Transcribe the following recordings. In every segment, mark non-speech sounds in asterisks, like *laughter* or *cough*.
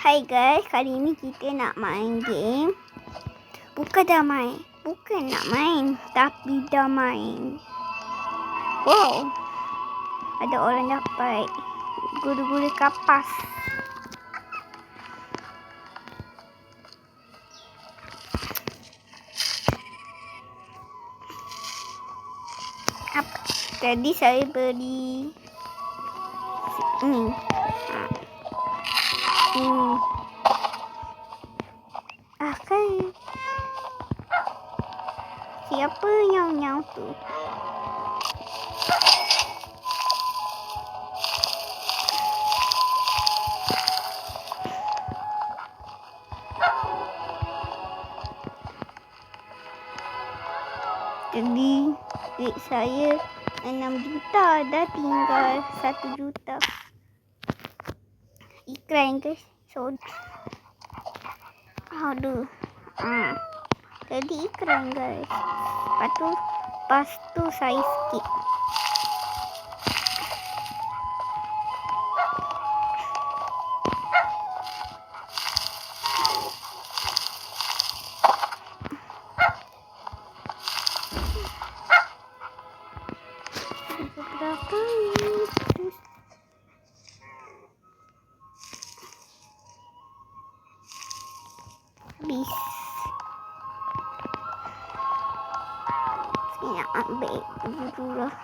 Hai guys, kali ni kita nak main game. Bukan dah main. Bukan nak main, tapi dah main. Wow. Ada orang dapat guru-guru kapas. Apa? Tadi saya beli ni. Ha. Hmm. Ah kan. Siapa yang nyau tu? Jadi duit saya 6 juta dah tinggal 1 juta. Iklan guys. So Aduh. Hmm. Jadi iklan guys. Lepas tu Lepas tu saya skip. Saya nak ambil dulu lah.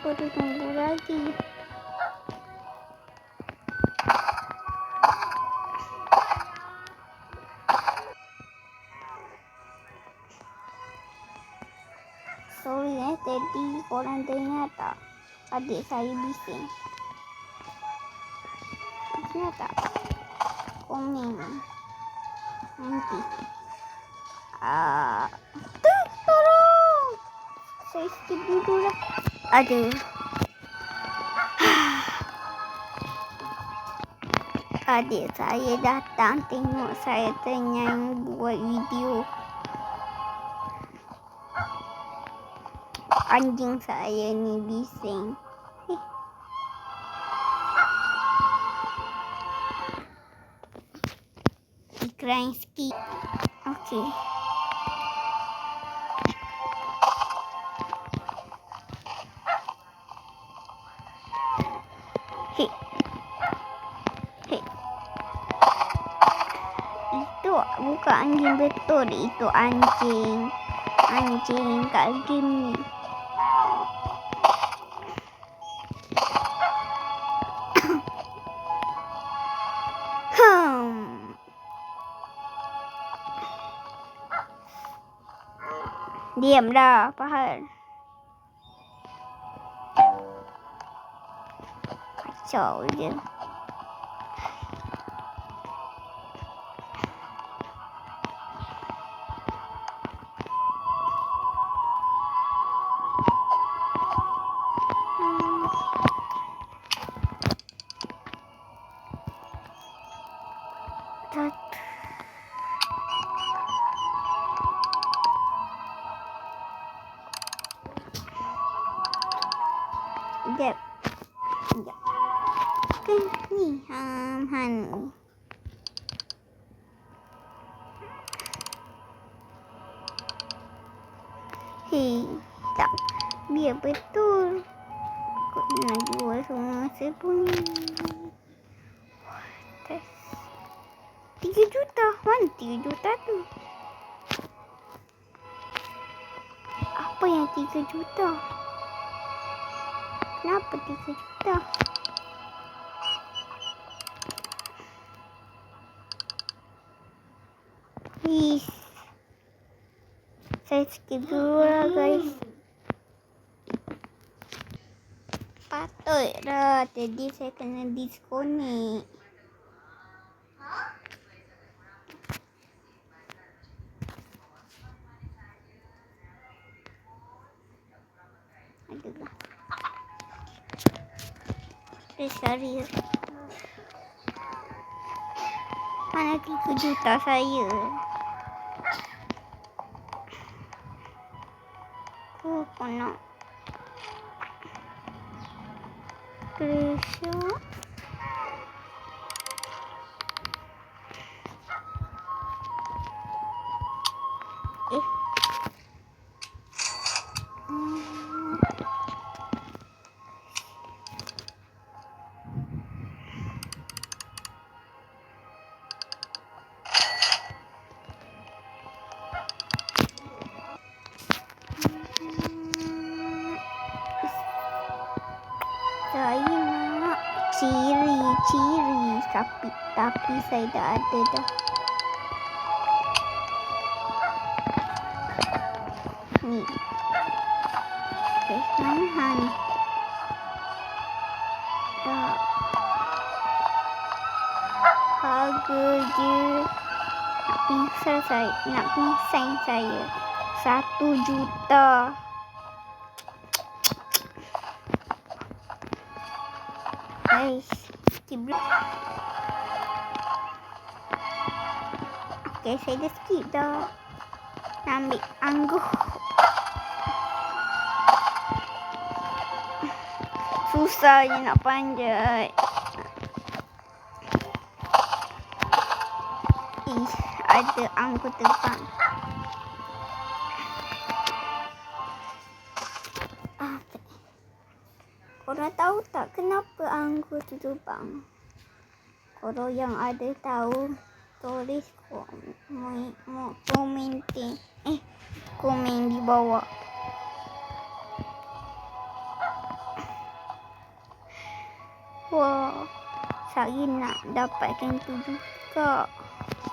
Baru tunggu lagi. Sorry eh, tadi korang dengar Komen. Nanti. Ah, tu, tolong. Saya skip dulu lah. Aduh. *sighs* Adik saya datang tengok saya tengah buat video. anjing saya ni bising. Hei. Hei. Itu bukan anjing betul. Itu anjing. Anjing kat game ni. Diam dah, Fahal. Kacau je. Hmm. Tat. Jap. Han. Hei. Biar betul. Kau nak jual semua sepunya. Tes. Tiga juta. Mana tiga juta tu? Apa yang tiga juta? Kenapa tiga juta? Please. Saya skip dulu lah guys. Patut dah. Jadi saya kena disconnect. Aduh lah. Mana tiga juta saya? どうかな。プレえ？Ciri-ciri tapi tapi saya dah ada dah. Ni. Okay, mana hang ni? Tak. Harga je nak pingsan saya, nak pingsan saya. Satu juta. Guys, skip dulu. Okay, saya dah skip dah. Nak ambil anggur. Susahnya nak panjat. Ih, ada anggur terbang. Korang tahu tak kenapa anggur tu terbang? Korang yang ada tahu, tulis komen, komen, eh, komen di bawah. Wah, saya nak dapatkan tu juga.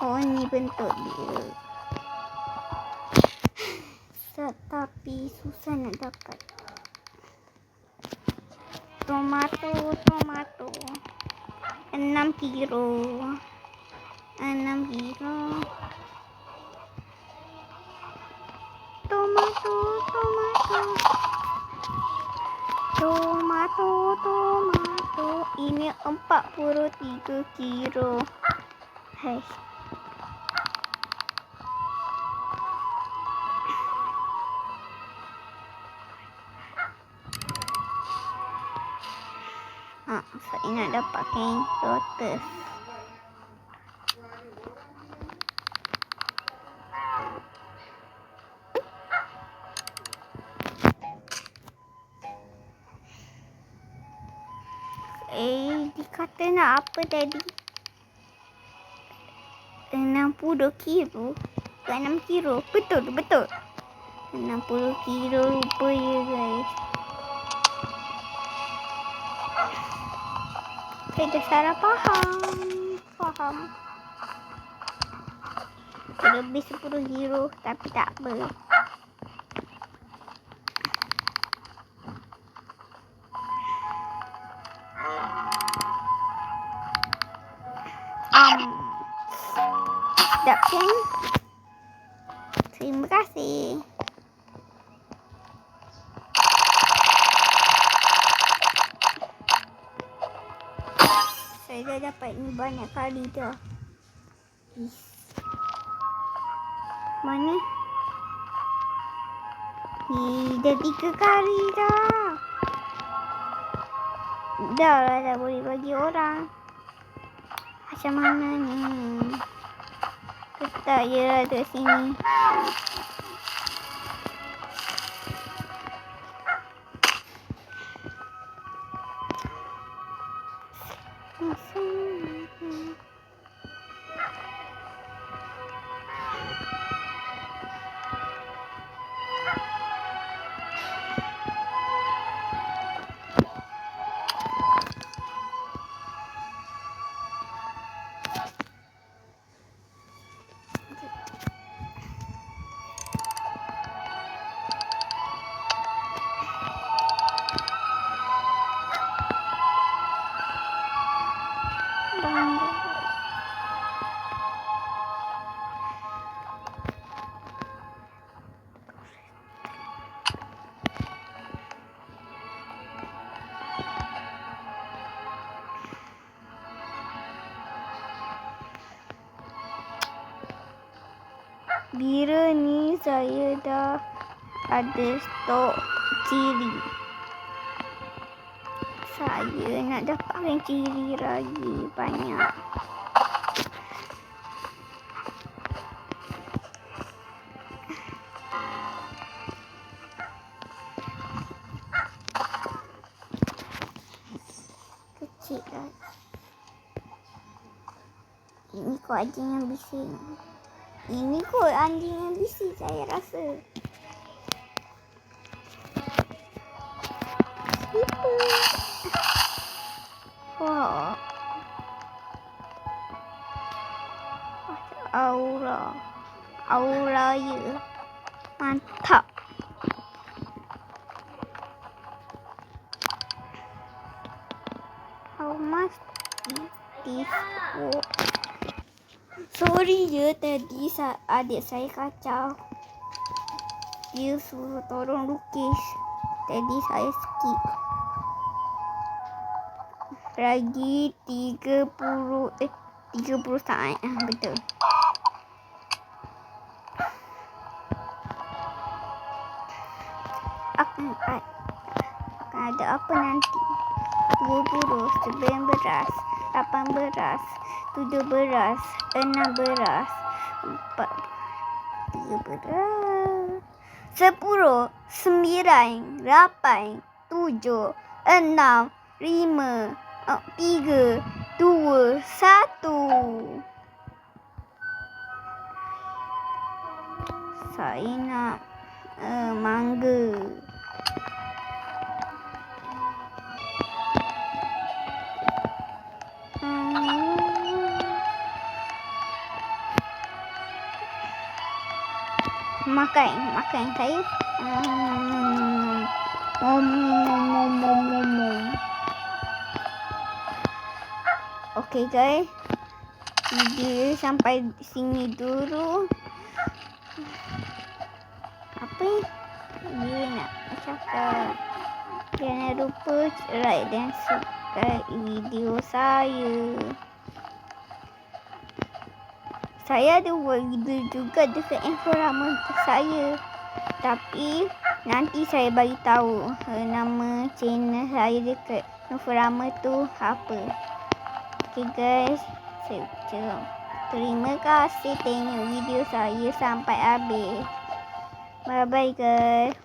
Oh, ni bentuk dia. *laughs* Tetapi susah nak dapat. Tomato, tomato. Enam kilo. Enam kilo. Tomato, tomato. Tomato, tomato. Ini empat puluh tiga kilo. Hai. Dapatkan lotus. Eh, dikata nak apa tadi? 60 kilo. Bukan 6 kilo. Betul, betul. 60 kilo rupanya guys. Dah salah faham. Faham. Lebih 10 kilo tapi tak apa. Um, kan? Terima kasih. Saya dah dapat ni banyak kali dah. Mana? Ni dah tiga kali dah. Dah lah dah boleh bagi orang. Macam mana ni? Je lah dekat sini. Bangga. Bila ni saya dah ada stok cili. Saya nak dapatkan ciri lagi banyak. Kecil lah. Ini kok anjing yang bising. Ini kot anjing yang bising saya rasa. Slipper. Wah. Aura. Aura ya. Mantap. How much is this worth? Sorry je tadi adik saya kacau. Dia suruh tolong lukis. Tadi saya skip. Lagi 30 eh 30 saat. Ah, Betul. Akan, akan ada apa nanti? 20, 19, 18, 17, 16, 4, 13, 10, 9, 8, 7, 6, 5, 3, 2, 1. Saya nak uh, mangga. Makan, makan saya. Om, om, om, om, om, om. Okay guys. Video sampai sini dulu. Apa dia nak cakap? Jangan lupa like dan subscribe video saya. Saya ada buat video juga dekat Instagram saya. Tapi nanti saya bagi tahu eh, nama channel saya dekat Instagram tu apa. Okay guys, ucap terima kasih tengok video saya sampai habis. Bye bye guys.